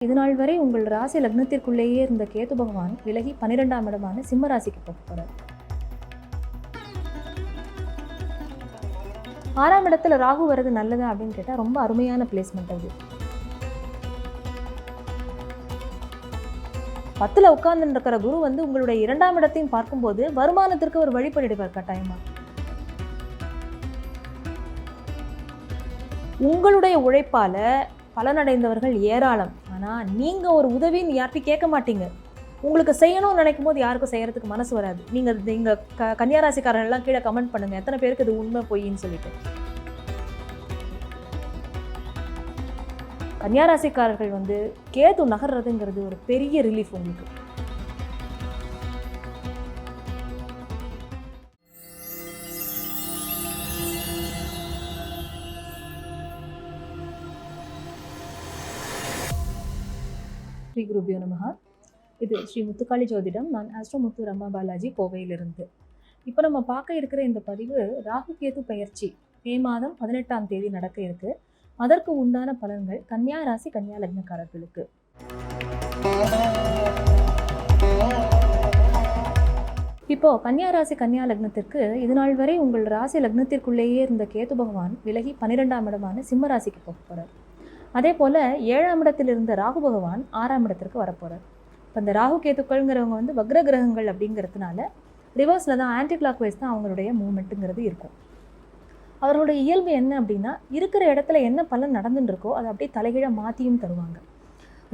இதுநாள் வரை உங்கள் ராசி லக்னத்திற்குள்ளேயே இருந்த கேது பகவான் விலகி பன்னிரெண்டாம் இடமான சிம்ம ராசிக்கு போக ஆறாம் இடத்துல ராகு வர்றது நல்லதா அப்படின்னு கேட்டா ரொம்ப அருமையான பிளேஸ்மெண்ட் அது. பத்துல உட்கார்ந்து இருக்கிற குரு வந்து உங்களுடைய இரண்டாம் இடத்தையும் பார்க்கும்போது வருமானத்திற்கு ஒரு வழிபடிடுவார் கட்டாயமா? உங்களுடைய உழைப்பால பலனடைந்தவர்கள் ஏராளம். ஆனால் நீங்கள் ஒரு உதவின்னு யார்கிட்டையும் கேட்க மாட்டீங்க. உங்களுக்கு செய்யணும்னு நினைக்கும் போது யாருக்கும் செய்கிறதுக்கு மனசு வராது. நீங்கள் நீங்கள் க கன்னியாராசிக்காரர்கள்லாம் கீழே கமெண்ட் பண்ணுங்க. எத்தனை பேருக்கு இது உண்மை பொய்ன்னு சொல்லிட்டு. கன்னியாராசிக்காரர்கள் வந்து கேது நகர்றதுங்கிறது ஒரு பெரிய ரிலீஃப் உங்களுக்கு. ஸ்ரீ குருபியோ நமகா இது ஸ்ரீ முத்துக்காளி ஜோதிடம். நான் ஆஸ்ட்ரோ முத்து ரமா பாலாஜி கோவையிலிருந்து. இப்போ நம்ம பார்க்க இருக்கிற இந்த பதிவு ராகு கேது பயிற்சி மே மாதம் பதினெட்டாம் தேதி நடக்க இருக்கு. அதற்கு உண்டான பலன்கள் கன்னியா ராசி கன்னியா லக்னக்காரர்களுக்கு. இப்போ கன்னியா ராசி கன்னியா லக்னத்திற்கு இது நாள் வரை உங்கள் ராசி லக்னத்திற்குள்ளேயே இருந்த கேது பகவான் விலகி பன்னிரெண்டாம் இடமான சிம்ம ராசிக்கு போக போறார். அதே போல் ஏழாம் இடத்தில் இருந்த ராகு பகவான் ஆறாம் இடத்திற்கு வரப்போகிறார் இப்போ இந்த ராகு கேத்துக்கள்ங்கிறவங்க வந்து வக்ர கிரகங்கள் அப்படிங்கிறதுனால ரிவர்ஸில் தான் ஆன்டி கிளாக் வைஸ் தான் அவங்களுடைய மூமெண்ட்டுங்கிறது இருக்கும். அவர்களுடைய இயல்பு என்ன அப்படின்னா இருக்கிற இடத்துல என்ன பலன் நடந்துட்டு இருக்கோ அதை அப்படியே தலைகீழாக மாற்றியும் தருவாங்க.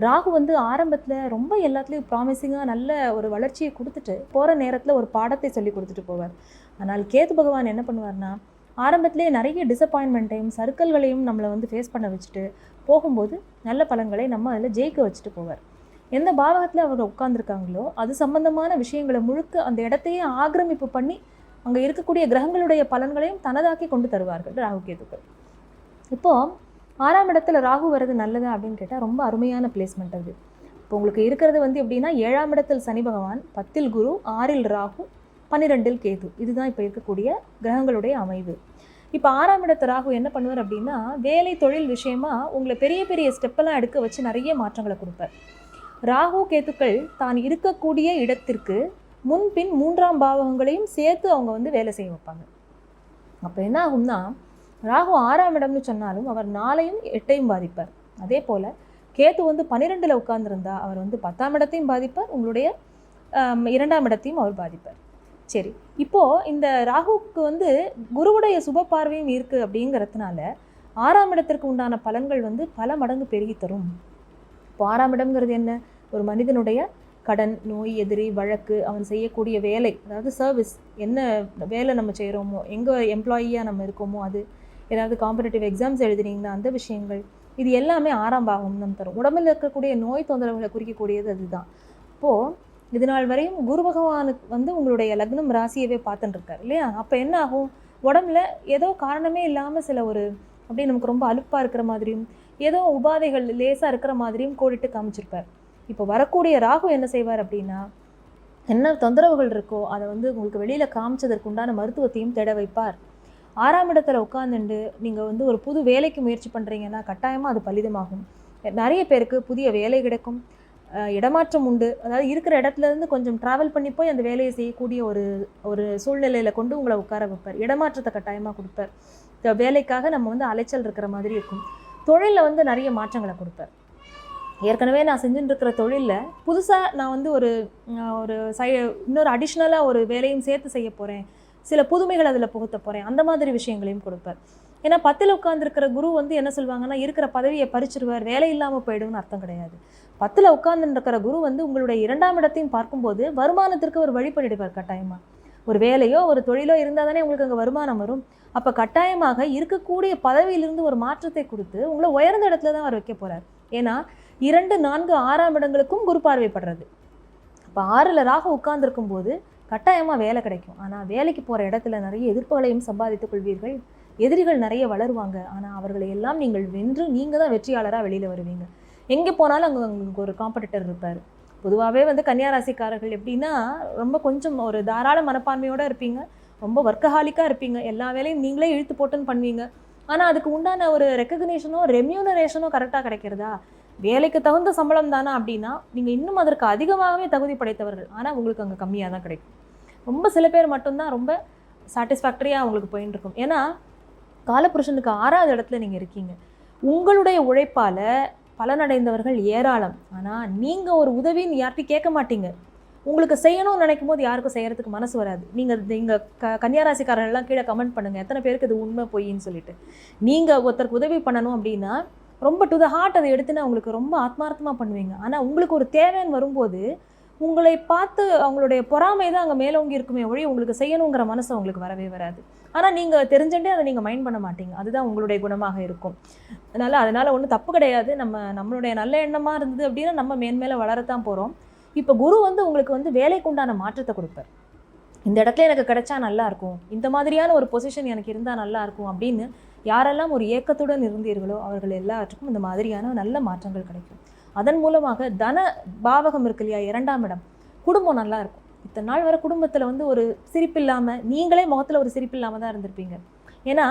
ராகு வந்து ஆரம்பத்தில் ரொம்ப எல்லாத்துலேயும் ப்ராமிசிங்காக நல்ல ஒரு வளர்ச்சியை கொடுத்துட்டு போகிற நேரத்தில் ஒரு பாடத்தை சொல்லி கொடுத்துட்டு போவார். ஆனால் கேது பகவான் என்ன பண்ணுவார்னா ஆரம்பத்திலே நிறைய டிசப்பாயின்மெண்ட்டையும் சர்க்கிள்களையும் நம்மளை வந்து ஃபேஸ் பண்ண வச்சுட்டு போகும்போது நல்ல பலன்களை நம்ம அதில் ஜெயிக்க வச்சுட்டு போவார். எந்த பாவகத்தில் அவங்க உட்காந்துருக்காங்களோ அது சம்பந்தமான விஷயங்களை முழுக்க அந்த இடத்தையே ஆக்கிரமிப்பு பண்ணி அங்கே இருக்கக்கூடிய கிரகங்களுடைய பலன்களையும் தனதாக்கி கொண்டு தருவார்கள் ராகு கேதுக்கள். இப்போது ஆறாம் இடத்துல ராகு வர்றது நல்லதா அப்படின்னு கேட்டால் ரொம்ப அருமையான பிளேஸ்மெண்ட் அது. இப்போ உங்களுக்கு இருக்கிறது வந்து எப்படின்னா ஏழாம் இடத்தில் சனி பகவான் பத்தில் குரு ஆறில் ராகு பன்னிரெண்டில் கேது. இதுதான் இப்போ இருக்கக்கூடிய கிரகங்களுடைய அமைவு. இப்போ ஆறாம் இடத்து ராகு என்ன பண்ணுவார் அப்படின்னா வேலை தொழில் விஷயமா உங்களை பெரிய பெரிய ஸ்டெப்பெல்லாம் எடுக்க வச்சு நிறைய மாற்றங்களை கொடுப்பார். ராகு கேத்துக்கள் தான் இருக்கக்கூடிய இடத்திற்கு முன்பின் மூன்றாம் பாவகங்களையும் சேர்த்து அவங்க வந்து வேலை செய்ய வைப்பாங்க. அப்போ என்ன ஆகும்னா ராகு ஆறாம் இடம்னு சொன்னாலும் அவர் நாளையும் எட்டையும் பாதிப்பார். அதே போல் கேத்து வந்து பன்னிரெண்டில் உட்கார்ந்துருந்தா அவர் வந்து பத்தாம் இடத்தையும் பாதிப்பார் உங்களுடைய இரண்டாம் இடத்தையும் அவர் பாதிப்பார். சரி இப்போது இந்த ராகுவுக்கு வந்து குருவுடைய சுப பார்வையும் இருக்குது அப்படிங்கிறதுனால ஆறாம் இடத்திற்கு உண்டான பலன்கள் வந்து பல மடங்கு பெருகி தரும். இப்போ ஆறாம் இடம்ங்கிறது என்ன? ஒரு மனிதனுடைய கடன் நோய் எதிரி வழக்கு அவன் செய்யக்கூடிய வேலை அதாவது சர்வீஸ் என்ன வேலை நம்ம செய்கிறோமோ எங்கே எம்ப்ளாயியாக நம்ம இருக்கோமோ அது ஏதாவது காம்படிட்டிவ் எக்ஸாம்ஸ் எழுதுனீங்கன்னா அந்த விஷயங்கள் இது எல்லாமே ஆறாம் பாகம் தான் தரும். உடம்பில் இருக்கக்கூடிய நோய் தொந்தரவுகளை குறிக்கக்கூடியது அதுதான். இப்போது இது நாள் வரையும் குரு பகவானுக்கு வந்து உங்களுடைய லக்னம் ராசியவே பார்த்துட்டு இருக்காரு இல்லையா? அப்போ என்ன ஆகும்? உடம்புல ஏதோ காரணமே இல்லாமல் சில ஒரு அப்படியே நமக்கு ரொம்ப அலுப்பாக இருக்கிற மாதிரியும் ஏதோ உபாதைகள் லேசாக இருக்கிற மாதிரியும் கோடிட்டு காமிச்சிருப்பார். இப்போ வரக்கூடிய ராகு என்ன செய்வார் அப்படின்னா என்ன தொந்தரவுகள் இருக்கோ அதை வந்து உங்களுக்கு வெளியில் காமிச்சதற்கு உண்டான மருத்துவத்தையும் தேட வைப்பார். ஆறாம் இடத்துல உட்காந்துண்டு நீங்கள் வந்து ஒரு புது வேலைக்கு முயற்சி பண்ணுறீங்கன்னா கட்டாயமாக அது பலிதமாகும். நிறைய பேருக்கு புதிய வேலை கிடைக்கும். இடமாற்றம் உண்டு. அதாவது இருக்கிற இடத்துல இருந்து கொஞ்சம் ட்ராவல் பண்ணி போய் அந்த வேலையை செய்யக்கூடிய ஒரு ஒரு சூழ்நிலையில் கொண்டு உங்களை உட்கார வைப்பார். இடமாற்றத்தை கட்டாயமாக கொடுப்பார். இந்த வேலைக்காக நம்ம வந்து அலைச்சல் இருக்கிற மாதிரி இருக்கும். தொழிலில் வந்து நிறைய மாற்றங்களை கொடுப்பார். ஏற்கனவே நான் செஞ்சுட்டு இருக்கிற தொழிலில் புதுசாக நான் வந்து ஒரு ஒரு சை இன்னொரு அடிஷ்னலாக ஒரு வேலையும் சேர்த்து செய்ய போகிறேன் சில புதுமைகள் அதில் புகுத்த போகிறேன் அந்த மாதிரி விஷயங்களையும் கொடுப்பார். ஏன்னா பத்தில் உட்காந்துருக்கிற குரு வந்து என்ன சொல்லுவாங்கன்னா இருக்கிற பதவியை பறிச்சிருவார் வேலை இல்லாமல் போயிடும்னு அர்த்தம் கிடையாது. பத்தில் உட்காந்துருக்கிற குரு வந்து உங்களுடைய இரண்டாம் இடத்தையும் பார்க்கும்போது வருமானத்திற்கு ஒரு வழிபடிடுவார் கட்டாயமாக ஒரு வேலையோ ஒரு தொழிலோ இருந்தால் தானே உங்களுக்கு அங்கே வருமானம் வரும். அப்போ கட்டாயமாக இருக்கக்கூடிய பதவியிலிருந்து ஒரு மாற்றத்தை கொடுத்து உங்களை உயர்ந்த இடத்துல தான் அவர் வைக்க போகிறார் ஏன்னா இரண்டு நான்கு ஆறாம் இடங்களுக்கும் குரு பார்வைப்படுறது. இப்போ ஆறில் ராகு உட்கார்ந்துருக்கும் போது கட்டாயமாக வேலை கிடைக்கும். ஆனால் வேலைக்கு போகிற இடத்துல நிறைய எதிர்ப்புகளையும் சம்பாதித்துக் கொள்வீர்கள். எதிரிகள் நிறைய வளருவாங்க. ஆனால் அவர்களை எல்லாம் நீங்கள் வென்று நீங்கள் தான் வெற்றியாளராக வெளியில் வருவீங்க. எங்கே போனாலும் அங்கே உங்களுக்கு ஒரு காம்படிட்டர் இருப்பார். பொதுவாகவே வந்து கன்னியாராசிக்காரர்கள் எப்படின்னா ரொம்ப கொஞ்சம் ஒரு தாராள மனப்பான்மையோடு இருப்பீங்க. ரொம்ப வர்க்கஹாலிக்காக இருப்பீங்க. எல்லா வேலையும் நீங்களே இழுத்து போட்டுன்னு பண்ணுவீங்க. ஆனால் அதுக்கு உண்டான ஒரு ரெக்கக்னேஷனோ ரெம்யூனரேஷனோ கரெக்டாக கிடைக்கிறதா? வேலைக்கு தகுந்த சம்பளம் தானா அப்படின்னா நீங்கள் இன்னும் அதற்கு அதிகமாகவே தகுதி படைத்தவர்கள். ஆனால் உங்களுக்கு அங்கே கம்மியாக தான் கிடைக்கும். ரொம்ப சில பேர் மட்டும்தான் ரொம்ப சாட்டிஸ்ஃபேக்டரியாக அவங்களுக்கு போயின்னு இருக்கும். ஏன்னா காலபுருஷனுக்கு ஆறாவது இடத்துல நீங்கள் இருக்கீங்க. உங்களுடைய உழைப்பால் பலனடைந்தவர்கள் ஏராளம். ஆனால் நீங்கள் ஒரு உதவின்னு யார்கிட்டையும் கேட்க மாட்டீங்க. உங்களுக்கு செய்யணும்னு நினைக்கும் போது யாருக்கும் செய்யறதுக்கு மனசு வராது. நீங்கள் நீங்கள் க கன்னியாராசிக்காரர்கள்லாம் கீழே கமெண்ட் பண்ணுங்கள் எத்தனை பேருக்கு இது உண்மை பொய்ன்னு சொல்லிட்டு. நீங்கள் ஒருத்தருக்கு உதவி பண்ணணும் அப்படின்னா ரொம்ப டு த ஹார்ட் அதை எடுத்துன்னு அவங்களுக்கு ரொம்ப ஆத்மார்த்தமாக பண்ணுவீங்க. ஆனால் உங்களுக்கு ஒரு தேவைன்னு வரும்போது உங்களை பார்த்து அவங்களுடைய பொறாமை தான் அங்கே மேலோங்கி இருக்குமே ஒழி உங்களுக்கு செய்யணுங்கிற மனசு அவங்களுக்கு வரவே வராது. ஆனால் நீங்கள் தெரிஞ்சுட்டே அதை நீங்கள் மைண்ட் பண்ண மாட்டீங்க. அதுதான் உங்களுடைய குணமாக இருக்கும். அதனால் அதனால் ஒன்றும் தப்பு கிடையாது. நம்ம நம்மளுடைய நல்ல எண்ணமாக இருந்தது அப்படின்னா நம்ம மேன்மேலே வளரத்தான் போகிறோம் இப்போ குரு வந்து உங்களுக்கு வந்து வேலைக்கு உண்டான மாற்றத்தை கொடுப்பார். இந்த இடத்துல எனக்கு கிடைச்சா நல்லா இருக்கும். இந்த மாதிரியான ஒரு பொசிஷன் எனக்கு இருந்தால் நல்லா இருக்கும் அப்படின்னு யாரெல்லாம் ஒரு ஏக்கத்துடன் இருந்தீர்களோ அவர்கள் எல்லாத்துக்கும் இந்த மாதிரியான நல்ல மாற்றங்கள் கிடைக்கும். அதன் மூலமாக தன பாவகம் இருக்கு இல்லையா இரண்டாம் இடம். குடும்பம் நல்லா இருக்கும். இத்தனை நாள் வர குடும்பத்தில் வந்து ஒரு சிரிப்பு இல்லாமல் நீங்களே முகத்தில் ஒரு சிரிப்பு இல்லாமல் தான் இருந்திருப்பீங்க. ஏன்னா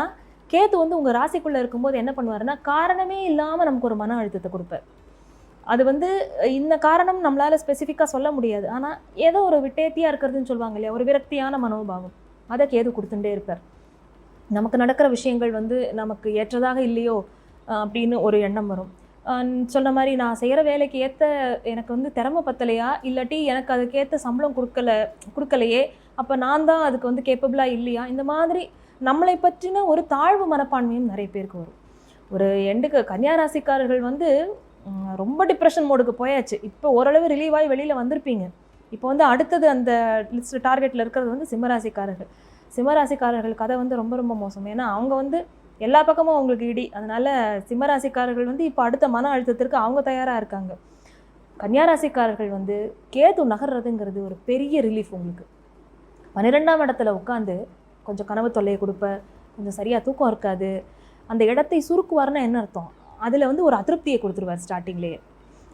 கேத்து வந்து உங்கள் ராசிக்குள்ளே இருக்கும்போது என்ன பண்ணுவாருன்னா காரணமே இல்லாமல் நமக்கு ஒரு மன அழுத்தத்தை கொடுப்பார். அது வந்து இந்த காரணம் நம்மளால் ஸ்பெசிஃபிக்காக சொல்ல முடியாது. ஆனால் ஏதோ ஒரு விட்டேத்தியாக இருக்கிறதுன்னு சொல்லுவாங்க இல்லையா ஒரு விரக்தியான மனோபாவம். அதை கேது கொடுத்துட்டே இருப்பார். நமக்கு நடக்கிற விஷயங்கள் வந்து நமக்கு ஏற்றதாக இல்லையோ அப்படின்னு ஒரு எண்ணம் வரும். சொன்ன மாதிரி நான் செய்கிற வேலைக்கு ஏற்ற எனக்கு வந்து திறமை பத்தலையா? இல்லாட்டி எனக்கு அதுக்கேற்ற சம்பளம் கொடுக்கல கொடுக்கலையே? அப்போ நான் தான் அதுக்கு வந்து கேப்பபிளாக இல்லையா? இந்த மாதிரி நம்மளை பற்றின ஒரு தாழ்வு மனப்பான்மையும் நிறைய பேருக்கு வரும். ஒரு எண்டுக்கு கன்னியாராசிக்காரர்கள் வந்து ரொம்ப டிப்ரெஷன் மோடுக்கு போயாச்சு. இப்போ ஓரளவு ரிலீவ் ஆகி வெளியில் வந்திருப்பீங்க. இப்போ வந்து அடுத்தது அந்த லிஸ்ட் டார்கெட்டில் இருக்கிறது வந்து சிம்மராசிக்காரர்கள் சிம்மராசிக்காரர்கள் கதை வந்து ரொம்ப ரொம்ப மோசம். ஏன்னா அவங்க வந்து எல்லா பக்கமும் அவங்களுக்கு இடி. அதனால சிம்மராசிக்காரர்கள் வந்து இப்போ அடுத்த மன அழுத்தத்திற்கு அவங்க தயாராக இருக்காங்க. கன்னியாராசிக்காரர்கள் வந்து கேது நகர்றதுங்கிறது ஒரு பெரிய ரிலீஃப் உங்களுக்கு. பன்னிரெண்டாம் இடத்துல உட்காந்து கொஞ்சம் கனவு தொல்லையை கொடுப்ப கொஞ்சம் சரியாக தூக்கம் இருக்காது. அந்த இடத்தை சுருக்குவார்னா என்ன அர்த்தம்? அதில் வந்து ஒரு அதிருப்தியை கொடுத்துருவார் ஸ்டார்டிங்லேயே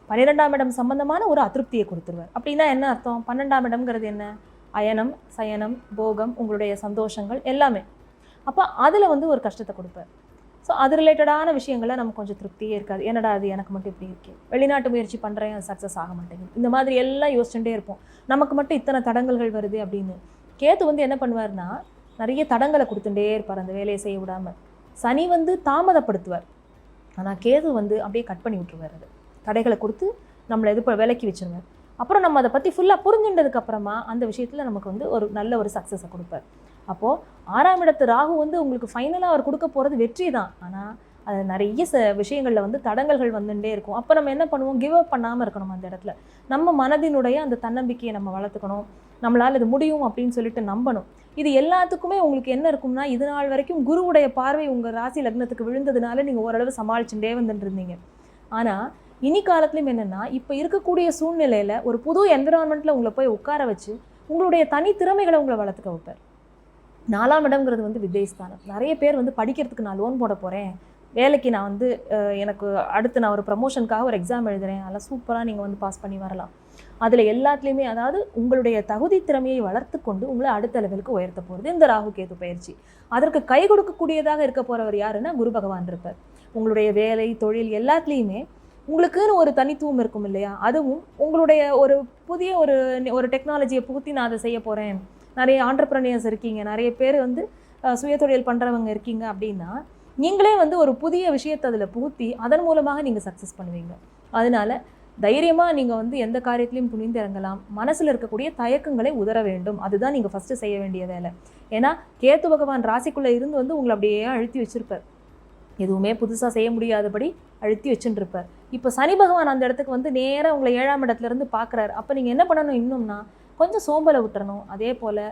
பன்னிரெண்டாம் இடம் சம்பந்தமான ஒரு அதிருப்தியை கொடுத்துருவார். அப்படின்னா என்ன அர்த்தம்? பன்னெண்டாம் இடம்ங்கிறது என்ன? அயனம் சயனம் போகம் உங்களுடைய சந்தோஷங்கள் எல்லாமே. அப்போ அதில் வந்து ஒரு கஷ்டத்தை கொடுப்பேன். ஸோ அது ரிலேட்டடான விஷயங்களை நமக்கு கொஞ்சம் திருப்தியே இருக்காது. என்னடா அது எனக்கு மட்டும் இப்படி இருக்கே. வெளிநாட்டு முயற்சி பண்ணுறேன் சக்ஸஸ் ஆக மாட்டேங்குது. இந்த மாதிரி எல்லாம் யோசிச்சுட்டே இருப்போம். நமக்கு மட்டும் இத்தனை தடங்கல்கள் வருது அப்படின்னு. கேத்து வந்து என்ன பண்ணுவார்னா நிறைய தடங்களை கொடுத்துட்டே இருப்பார் அந்த வேலையை செய்ய விடாமல் சனி வந்து தாமதப்படுத்துவார். ஆனால் கேது வந்து அப்படியே கட் பண்ணி விட்டுருவார் அது. தடைகளை கொடுத்து நம்மளை இது விலக்கி வச்சுருவார். அப்புறம் நம்ம அதை பற்றி ஃபுல்லாக புரிஞ்சுட்டதுக்கப்புறமா அந்த விஷயத்தில் நமக்கு வந்து ஒரு நல்ல ஒரு சக்ஸஸை கொடுப்பார். அப்போது ஆறாம் இடத்து ராகு வந்து உங்களுக்கு ஃபைனலாக அவர் கொடுக்க போகிறது வெற்றி தான். ஆனால் அது நிறைய ச விஷயங்களில் வந்து தடங்கல்கள் வந்துட்டே இருக்கும். அப்போ நம்ம என்ன பண்ணுவோம்? கிவ் அப் பண்ணாமல் இருக்கணும் அந்த இடத்துல. நம்ம மனதினுடைய அந்த தன்னம்பிக்கையை நம்ம வளர்த்துக்கணும். நம்மளால் இது முடியும் அப்படின்னு சொல்லிட்டு நம்பணும். இது எல்லாத்துக்குமே உங்களுக்கு என்ன இருக்கும்னா இது நாள் வரைக்கும் குருவுடைய பார்வை உங்கள் ராசி லக்னத்துக்கு விழுந்ததுனால நீங்கள் ஓரளவு சமாளிச்சுட்டே வந்துட்டு இருந்தீங்க. ஆனால் இனி காலத்துலையும் என்னென்னா இப்போ இருக்கக்கூடிய சூழ்நிலையில் ஒரு புது என்விரான்மெண்ட்டில் உங்களை போய் உட்கார வச்சு உங்களுடைய தனித்திறமைகளை உங்களை வளர்த்துக்க வைப்பார். நாலாம் இடம்ங்கிறது வந்து வித்யஸ்தானம். நிறைய பேர் வந்து படிக்கிறதுக்கு நான் லோன் போட போகிறேன் வேலைக்கு நான் வந்து எனக்கு அடுத்து நான் ஒரு ப்ரமோஷனுக்காக ஒரு எக்ஸாம் எழுதுறேன். அதெல்லாம் சூப்பராக நீங்கள் வந்து பாஸ் பண்ணி வரலாம். அதில் எல்லாத்துலேயுமே அதாவது உங்களுடைய தகுதி திறமையை வளர்த்து கொண்டு உங்களை அடுத்த லெவலுக்கு உயர்த்த போகிறது இந்த ராகு கேது பயிற்சி. அதற்கு கை கொடுக்கக்கூடியதாக இருக்க போகிறவர் யாருன்னா குரு பகவான் இருப்பார். உங்களுடைய வேலை தொழில் எல்லாத்துலேயுமே உங்களுக்குன்னு ஒரு தனித்துவம் இருக்கும் இல்லையா? அதுவும் உங்களுடைய ஒரு புதிய ஒரு ஒரு டெக்னாலஜியை புகுத்தி நான் அதை செய்ய போகிறேன் நிறைய ஆண்டர்பிரனியர்ஸ் இருக்கீங்க நிறைய பேர் வந்து சுய சுயதொழில் பண்ணுறவங்க இருக்கீங்க அப்படின்னா நீங்களே வந்து ஒரு புதிய விஷயத்தை அதில் புகுத்தி அதன் மூலமாக நீங்கள் சக்ஸஸ் பண்ணுவீங்க. அதனால தைரியமாக நீங்கள் வந்து எந்த காரியத்திலையும் துணிந்து இறங்கலாம். மனசில் இருக்கக்கூடிய தயக்கங்களை உதற வேண்டும். அதுதான் நீங்கள் ஃபஸ்ட்டு செய்ய வேண்டிய வேலை. ஏன்னா கேத்து பகவான் ராசிக்குள்ளே இருந்து வந்து உங்களை அப்படியே அழுத்தி வச்சுருப்பார். எதுவுமே புதுசாக செய்ய முடியாதபடி அழுத்தி வச்சுட்டுருப்பார் இப்போ சனி பகவான் அந்த இடத்துக்கு வந்து நேராக உங்களை ஏழாம் இடத்துல இருந்து பார்க்குறாரு அப்போ நீங்கள் என்ன பண்ணணும் இன்னும்னா கொஞ்சம் சோம்பலை விட்டுறணும். அதே போல்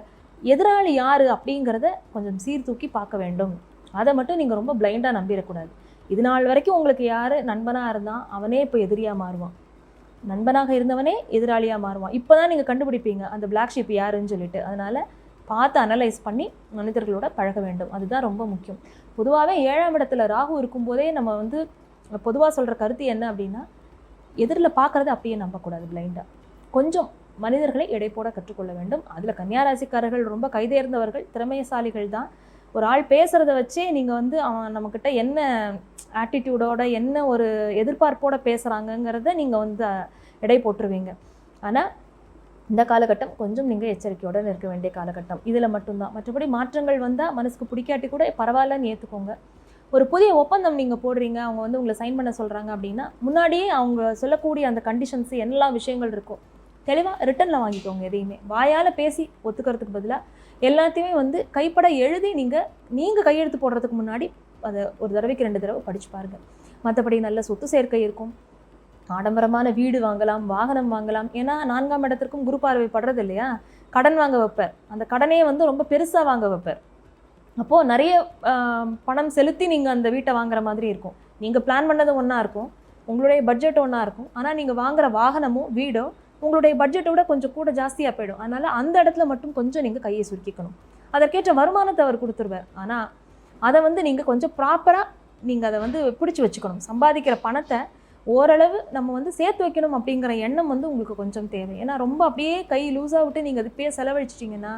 எதிராளி யார் அப்படிங்கிறத கொஞ்சம் சீர்தூக்கி பார்க்க வேண்டும். அதை மட்டும் நீங்கள் ரொம்ப பிளைண்டாக நம்பிடக்கூடாது. இது நாள் வரைக்கும் உங்களுக்கு யார் நண்பனாக இருந்தால் அவனே இப்போ எதிரியாக மாறுவான். நண்பனாக இருந்தவனே எதிராளியாக மாறுவான். இப்போ தான் நீங்கள் கண்டுபிடிப்பீங்க அந்த பிளாக் ஷீப் யாருன்னு சொல்லிட்டு. அதனால் பார்த்து அனலைஸ் பண்ணி மனிதர்களோட பழக வேண்டும். அதுதான் ரொம்ப முக்கியம். பொதுவாகவே ஏழாம் இடத்துல ராகு இருக்கும்போதே நம்ம வந்து பொதுவாக சொல்கிற கருத்து என்ன அப்படின்னா எதிரில் பார்க்குறத அப்படியே நம்பக்கூடாது பிளைண்டாக கொஞ்சம் மனிதர்களை எடை போட கற்றுக்கொள்ள வேண்டும். அதில் கன்னியாராசிக்காரர்கள் ரொம்ப கைதேர்ந்தவர்கள் திறமையசாலிகள் தான் ஒரு ஆள் பேசுகிறத வச்சே நீங்கள் வந்து அவன் நம்மக்கிட்ட என்ன ஆட்டிடியூடோட என்ன ஒரு எதிர்பார்ப்போட பேசுகிறாங்கங்கிறத நீங்கள் வந்து எடை போட்டுருவீங்க. ஆனால் இந்த காலகட்டம் கொஞ்சம் நீங்கள் எச்சரிக்கையுடன் இருக்க வேண்டிய காலகட்டம். இதில் மட்டும்தான். மற்றபடி மாற்றங்கள் வந்தால் மனசுக்கு பிடிக்காட்டி கூட பரவாயில்லன்னு ஏற்றுக்கோங்க ஒரு புதிய ஒப்பந்தம் நீங்கள் போடுறீங்க அவங்க வந்து உங்களை சைன் பண்ண சொல்கிறாங்க அப்படின்னா முன்னாடியே அவங்க சொல்லக்கூடிய அந்த கண்டிஷன்ஸ் எல்லா விஷயங்கள் இருக்கும் தெளிவாக ரிட்டனில் வாங்கிக்கோங்க எதையுமே. வாயால் பேசி ஒத்துக்கிறதுக்கு பதிலாக எல்லாத்தையுமே வந்து கைப்பட எழுதி நீங்கள் நீங்கள் கையெழுத்து போடுறதுக்கு முன்னாடி அதை ஒரு தடவைக்கு ரெண்டு தடவை படிச்சு பாருங்கள் மற்றபடி நல்ல சொத்து சேர்க்கை இருக்கும். ஆடம்பரமான வீடு வாங்கலாம் வாகனம் வாங்கலாம். ஏன்னா நான்காம் இடத்திற்கும் குரு பார்வை படுறது இல்லையா? கடன் வாங்க வைப்பார். அந்த கடனே வந்து ரொம்ப பெருசாக வாங்க வைப்பார். அப்போது நிறைய பணம் செலுத்தி நீங்கள் அந்த வீட்டை வாங்குற மாதிரி இருக்கும். நீங்கள் பிளான் பண்ணது ஒன்றா இருக்கும். உங்களுடைய பட்ஜெட் ஒன்றா இருக்கும். ஆனால் நீங்கள் வாங்குற வாகனமோ வீடோ உங்களுடைய பட்ஜெட்டை விட கொஞ்சம் கூட ஜாஸ்தியாக போயிடும். அதனால் அந்த இடத்துல மட்டும் கொஞ்சம் நீங்கள் கையை சுருக்கிக்கணும். அதற்கேற்ற வருமானத்தை அவர் கொடுத்துருவார். ஆனால் அதை வந்து நீங்கள் கொஞ்சம் ப்ராப்பராக நீங்கள் அதை வந்து பிடிச்சி வச்சுக்கணும். சம்பாதிக்கிற பணத்தை ஓரளவு நம்ம வந்து சேர்த்து வைக்கணும் அப்படிங்கிற எண்ணம் வந்து உங்களுக்கு கொஞ்சம் தேவை. ஏன்னா ரொம்ப அப்படியே கை லூஸாக விட்டு நீங்கள் அது செலவழிச்சிட்டிங்கன்னா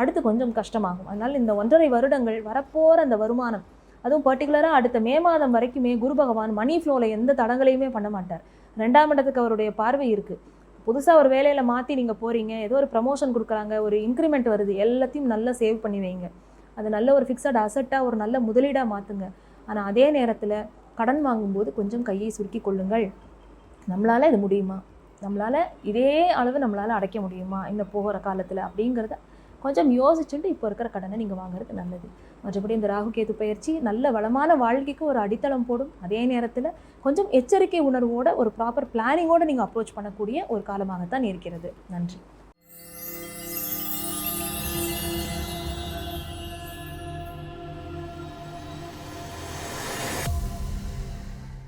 அடுத்து கொஞ்சம் கஷ்டமாகும். அதனால் இந்த ஒன்றரை வருடங்கள் வரப்போகிற அந்த வருமானம் அதுவும் பர்டிகுலராக அடுத்த மே மாதம் வரைக்குமே குரு பகவான் மணி ஃப்ளோவில் எந்த தடங்களையுமே பண்ண மாட்டார். ரெண்டாம் இடத்துக்கு அவருடைய பார்வை இருக்குது புதுசாக ஒரு வேலையில் மாற்றி நீங்கள் போகிறீங்க ஏதோ ஒரு ப்ரமோஷன் கொடுக்குறாங்க ஒரு இன்க்ரிமெண்ட் வருது எல்லாத்தையும் நல்லா சேவ் பண்ணி வைங்க. அது நல்ல ஒரு ஃபிக்ஸட் அசட்டாக ஒரு நல்ல முதலீடாக மாற்றுங்க ஆனால் அதே நேரத்தில் கடன் வாங்கும்போது கொஞ்சம் கையை சுருக்கி கொள்ளுங்கள். நம்மளால் இது முடியுமா? நம்மளால் இதே அளவு நம்மளால் அடைக்க முடியுமா? இன்னும் போகிற காலத்தில் அப்படிங்கிறத கொஞ்சம் யோசிச்சுட்டு இப்போ இருக்கிற கடனை நீங்கள் வாங்குறது நல்லது. மற்றபடி இந்த ராகு கேது பயிற்சி நல்ல வளமான வாழ்க்கைக்கு ஒரு அடித்தளம் போடும். அதே நேரத்தில் கொஞ்சம் எச்சரிக்கை உணர்வோட ஒரு ப்ராப்பர் பிளானிங்கோடு நீங்கள் அப்ரோச் பண்ணக்கூடிய ஒரு காலமாகத்தான் இருக்கிறது. நன்றி.